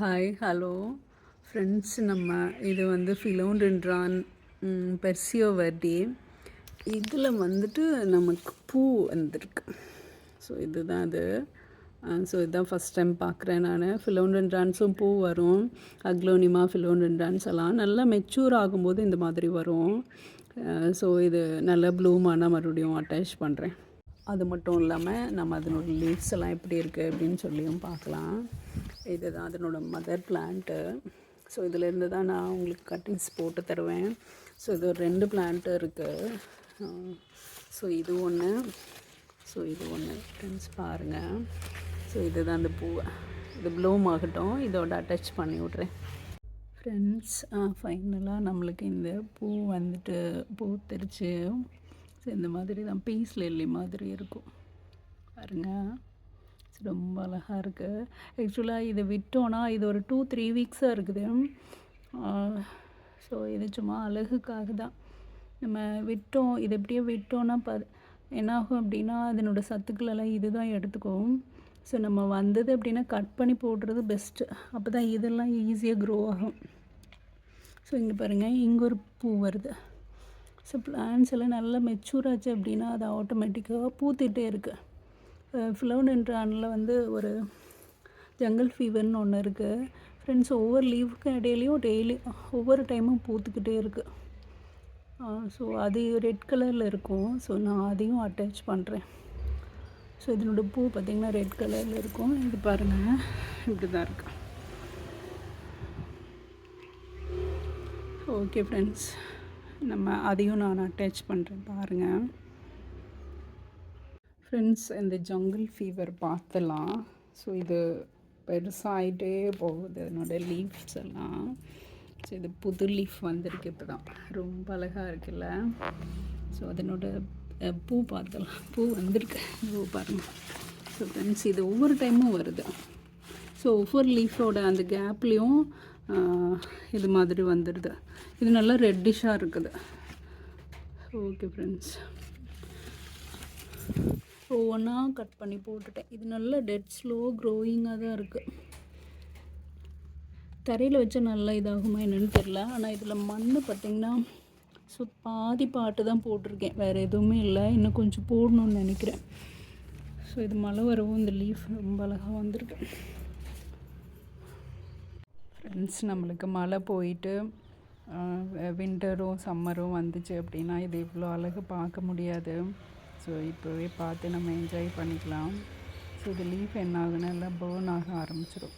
Hi hello friends நம்ம இது வந்து ஃபிலோண்டென்ட்ரான் பெர்சியோ வர்டி இதில் வந்துட்டு நமக்கு பூ வந்திருக்கு. ஸோ இதுதான் அது. ஸோ இதுதான் ஃபஸ்ட் டைம் பார்க்குறேன் நான். ஃபிலோண்டென்ட்ரான்ஸும் பூ வரும். அக்லோனிமா ஃபிலோண்டென்ட்ரான்ஸ் எல்லாம் நல்லா மெச்சூர் ஆகும்போது இந்த மாதிரி வரும். ஸோ இது நல்லா ப்ளூமான மறுபடியும் அட்டாச் பண்ணுறேன் அது மட்டும் இல்லாமல் நம்ம அதனோட லீவ்ஸ் எல்லாம் எப்படி இருக்குது அப்படின்னு சொல்லியும் பார்க்கலாம். இதுதான் அதனோட மதர் பிளான்ட்டு ஸோ இதிலேருந்து தான் நான் உங்களுக்கு கட்டிங்ஸ் போட்டு தருவேன். ஸோ இது ஒரு ரெண்டு பிளான்ட்டு இருக்குது ஸோ இது ஒன்று ஸோ இது ஒன்று ஃப்ரெண்ட்ஸ் பாருங்கள் ஸோ இதுதான் அந்த பூவை இது ப்ளூம் ஆகட்டும். இதோட அட்டாச் பண்ணி விட்றேன். ஃப்ரெண்ட்ஸ் ஃபைனலாக நம்மளுக்கு இந்த பூ வந்துட்டு பூ தெரிச்சு. ஸோ இந்த மாதிரி தான் பீஸ் லெல்லி மாதிரி இருக்கும். பாருங்கள் ரொம்ப அழகாக இருக்குது ஆக்சுவலாக இதை விட்டோன்னா இது ஒரு டூ த்ரீ வீக்ஸாக இருக்குது. ஸோ இது சும்மா அழகுக்காக தான். நம்ம விட்டோம் இது எப்படியோ விட்டோன்னா ப என்னாகும் அப்படின்னா அதனோட சத்துக்களெல்லாம் இது தான் எடுத்துக்கும். ஸோ நம்ம வந்தது அப்படின்னா கட் பண்ணி போடுறது பெஸ்ட்டு அப்போ தான் இதெல்லாம் ஈஸியாக க்ரோ ஆகும். ஸோ இங்கே பாருங்கள் இங்கே ஒரு பூ வருது. ஸோ பிளான்ஸ் எல்லாம் நல்லா மெச்சூர் ஆச்சு அப்படின்னா அது ஆட்டோமேட்டிக்காக பூத்திட்டே இருக்குது ஃப்ளோடென்ட்ரானில் வந்து ஒரு ஜங்கல் ஃபீவர்னு ஒன்று இருக்குது ஃப்ரெண்ட்ஸ் ஒவ்வொரு லீவுக்கு இடையிலையும் டெய்லி ஒவ்வொரு டைமும் பூத்துக்கிட்டே இருக்குது ஸோ அது ரெட் கலரில் இருக்கும். ஸோ நான் அதையும் அட்டாச் பண்ணுறேன் ஸோ இதனோட பூ பார்த்திங்கன்னா ரெட் கலரில் இருக்கும். இது பாருங்கள் இப்படி தான் இருக்கு. ஓகே ஃப்ரெண்ட்ஸ் நம்ம அதையும் நான் அட்டாச் பண்ணுறேன் பாருங்கள் ஃப்ரெண்ட்ஸ் இந்த ஜங்கிள் ஃபீவர் பார்த்தலாம் ஸோ இது பெருசாகிட்டே போகுது. என்னோடய லீஃப்ஸ் எல்லாம். ஸோ இது புது லீஃப் வந்திருக்கு இப்போ தான் ரொம்ப அழகாக இருக்குல்ல? ஸோ அதனோட பூ பார்த்தலாம் பூ வந்திருக்கு. பூ பாருங்கள் ஸோ ஃப்ரெண்ட்ஸ் இது ஒவ்வொரு டைமும் வருது. ஸோ ஒவ்வொரு லீஃபோட அந்த கேப்லேயும் இது மாதிரி வந்துடுது இது நல்லா ரெட்டிஷாக இருக்குது. ஓகே ஃப்ரெண்ட்ஸ் ஒவ்வொன்றா கட் பண்ணி போட்டுட்டேன். இது நல்லா டெட் ஸ்லோ க்ரோயிங்காக தான் இருக்குது தரையில் வச்சா நல்லா இதாகுமா என்னென்னு தெரில ஆனால் இதில் மண் பார்த்திங்கன்னா ஸோ பாதி பாட்டு தான் போட்டிருக்கேன். வேறு எதுவுமே இல்லை. இன்னும் கொஞ்சம் போடணும்னு நினைக்கிறேன். ஸோ இது மழை வரவும் இந்த லீஃப் ரொம்ப அழகாக வந்திருக்கு. ஃப்ரெண்ட்ஸ் நம்மளுக்கு மழை போயிட்டு வின்டரும் சம்மரும் வந்துச்சு அப்படின்னா இது இவ்வளோ அழகு பார்க்க முடியாது. ஸோ இப்போவே பார்த்து நம்ம என்ஜாய் பண்ணிக்கலாம். ஸோ இது லீஃப் என்ன ஆகுனா எல்லாம் பேர்ன் ஆக ஆரம்பிச்சிடும்